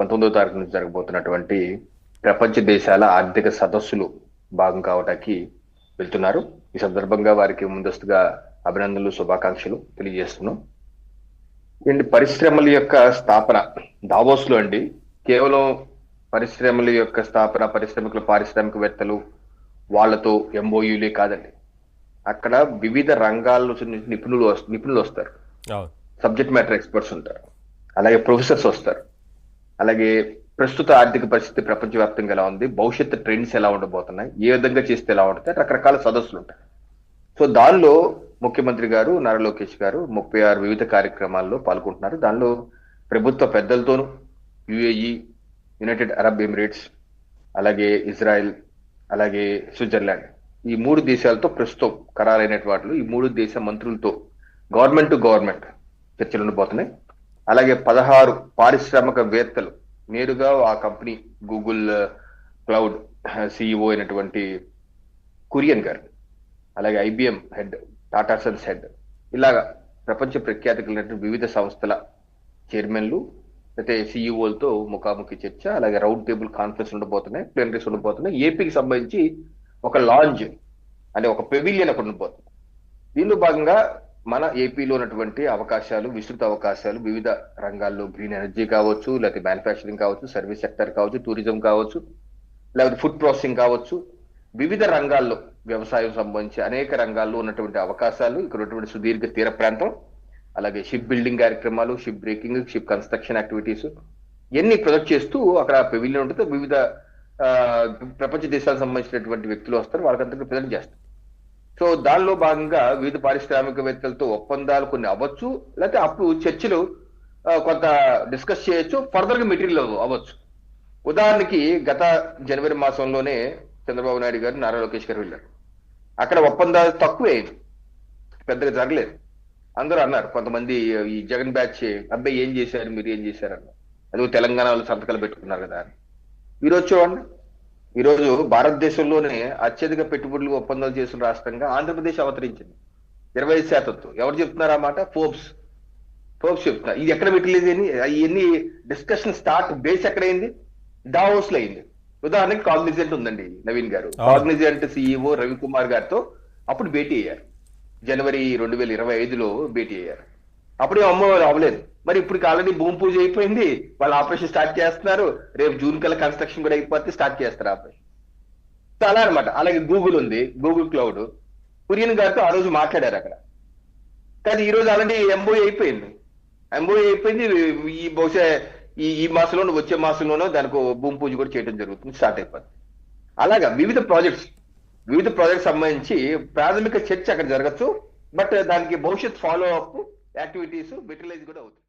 పంతొమ్మిదో తారీఖు నుంచి జరగబోతున్నటువంటి ప్రపంచ దేశాల ఆర్థిక సదస్సులు భాగం కావటానికి వెళ్తున్నారు. ఈ సందర్భంగా వారికి ముందస్తుగా అభినందనలు శుభాకాంక్షలు తెలియజేస్తున్నాం. ఏంటి పరిశ్రమల యొక్క స్థాపన దావోస్లో అండి కేవలం పరిశ్రమల యొక్క స్థాపన పరిశ్రమికులు పారిశ్రామికవేత్తలు వాళ్ళతో ఎంఓయూలే కాదండి. అక్కడ వివిధ రంగాల్లో నిపుణులు నిపుణులు వస్తారు. సబ్జెక్ట్ మ్యాటర్ ఎక్స్పర్ట్స్ ఉంటారు. అలాగే ప్రొఫెసర్స్ వస్తారు. అలాగే ప్రస్తుత ఆర్థిక పరిస్థితి ప్రపంచవ్యాప్తంగా ఎలా ఉంది? భవిష్యత్తు ట్రెండ్స్ ఎలా ఉండబోతున్నాయి? ఏ విధంగా చేస్తే ఎలా ఉంటుంది రకరకాల సదస్సులు ఉంటాయి. సో దానిలో ముఖ్యమంత్రి గారు నారా లోకేష్ గారు ముప్పై ఆరు వివిధ కార్యక్రమాల్లో పాల్గొంటున్నారు. దానిలో ప్రభుత్వ పెద్దలతోనూ యుఏఈ యునైటెడ్ అరబ్ ఎమిరేట్స్ అలాగే ఇజ్రాయెల్ అలాగే స్విట్జర్లాండ్. ఈ మూడు దేశాలతో ప్రస్తుతం ఖరారైన వాటిలో ఈ మూడు దేశ మంత్రులతో గవర్నమెంట్ టు గవర్నమెంట్ చర్చలు ఉండబోతున్నాయి. అలాగే పదహారు పారిశ్రామికవేత్తలు నేరుగా ఆ company Google uh, cloud uh, CEO అయినటువంటి కురియన్ గారు. అలాగే IBM head Tata Sons head. ఇలాగా ప్రపంచ ప్రఖ్యాతి కలిగినటువంటి వివిధ సంస్థల చైర్మన్లు అయితే సిఇఓలతో ముఖాముఖి చర్చ అలాగే రౌండ్ టేబుల్ కాన్ఫరెన్స్ ఉండబోతున్నాయి ప్లేనరీస్ ఉండబోతున్నాయి. ఏపీకి సంబంధించి ఒక లాంజ్ అంటే ఒక పెవిలియన్ ఒకటి ఉండబోతుంది. దీనిలో భాగంగా మన ఏపీలో ఉన్నటువంటి అవకాశాలు విస్తృత అవకాశాలు వివిధ రంగాల్లో గ్రీన్ ఎనర్జీ కావచ్చు లేకపోతే మ్యానుఫ్యాక్చరింగ్ కావచ్చు సర్వీస్ సెక్టర్ కావచ్చు టూరిజం కావచ్చు లేకపోతే ఫుడ్ ప్రాసెసింగ్ కావచ్చు. వివిధ రంగాల్లో వ్యవసాయం సంబంధించి అనేక రంగాల్లో ఉన్నటువంటి అవకాశాలు ఇక్కడ ఉన్నటువంటి సుదీర్ఘ తీర ప్రాంతం అలాగే షిప్ బిల్డింగ్ కార్యక్రమాలు ship breaking ship construction activities ఇవన్నీ ప్రొజెక్ట్ చేస్తూ అక్కడ పెవిలియన్ ఉంటుంది. వివిధ ప్రపంచ దేశాలకు సంబంధించినటువంటి వ్యక్తులు వస్తారు. వాళ్ళకందరికీ ప్రజెంట్ చేస్తారు. సో దానిలో భాగంగా వివిధ పారిశ్రామికవేత్తలతో ఒప్పందాలు కొన్ని అవ్వచ్చు లేకపోతే అప్పుడు చర్చలు కొంత డిస్కస్ చేయొచ్చు ఫర్దర్గా మెటీరియల్ అవ్వచ్చు. ఉదాహరణకి గత జనవరి మాసంలోనే చంద్రబాబు నాయుడు గారు నారా లోకేష్ గారు వెళ్ళారు. అక్కడ ఒప్పందాలు తక్కువే పెద్దగా జరగలేదు. అందరూ అన్నారు కొంతమంది ఈ జగన్ బ్యాచ్ అబ్బాయి ఏం చేశారు మీరు ఏం చేశారు అన్నారు. అదే తెలంగాణలో సంతకాలు పెట్టుకున్నారు కదా అని. ఈరోజు చూడండి. ఈరోజు భారతదేశంలోనే అత్యధిక పెట్టుబడులు ఒప్పందాలు చేసిన రాష్ట్రంగా ఆంధ్రప్రదేశ్ అవతరించింది. ఇరవై ఐదు శాతంతో. ఎవరు చెప్తున్నారు ఆ మాట? ఫోర్బ్స్. ఫోర్బ్స్ చెప్తున్నారు ఇది ఎక్కడ పెట్టలేదు అని ఇవన్నీ డిస్కషన్ స్టార్ట్ బేస్ ఎక్కడైంది? దావోస్లో అయింది. ఉదాహరణకి కాగ్నిజెంట్ ఉందండి నవీన్ గారు. కాగ్నిజెంట్ సిఇఓ రవికుమార్ గారితో అప్పుడు భేటీ అయ్యారు. జనవరి రెండు వేల ఇరవై ఐదులో భేటీ అయ్యారు. అప్పుడే అమ్మవారు అవ్వలేదు. మరి ఇప్పుడు ఆల్రెడీ భూమి పూజ అయిపోయింది. వాళ్ళు ఆపరేషన్ స్టార్ట్ చేస్తున్నారు. రేపు జూన్ కల్లా కన్స్ట్రక్షన్ కూడా అయిపోతే స్టార్ట్ చేస్తారు ఆపరేషన్ అలా అనమాట అలాగే గూగుల్ ఉంది. గూగుల్ క్లౌడ్ కురియన్ గారితో ఆ రోజు మాట్లాడారు అక్కడ. కానీ ఈ రోజు ఆల్రెడీ ఎంబో అయిపోయింది. ఎంబో అయిపోయింది. ఈ బహుశా ఈ ఈ మాసంలోనూ వచ్చే మాసంలోనో దానికి భూమి పూజ కూడా చేయడం జరుగుతుంది. స్టార్ట్ అయిపోతుంది అలాగా వివిధ ప్రాజెక్ట్స్ వివిధ ప్రాజెక్ట్స్ సంబంధించి ప్రాథమిక చర్చ అక్కడ జరగచ్చు. బట్ దానికి భవిష్యత్ ఫాలో అప్ యాక్టివిటీస్ మెటీరియలైజ్ కూడా అవుతుంది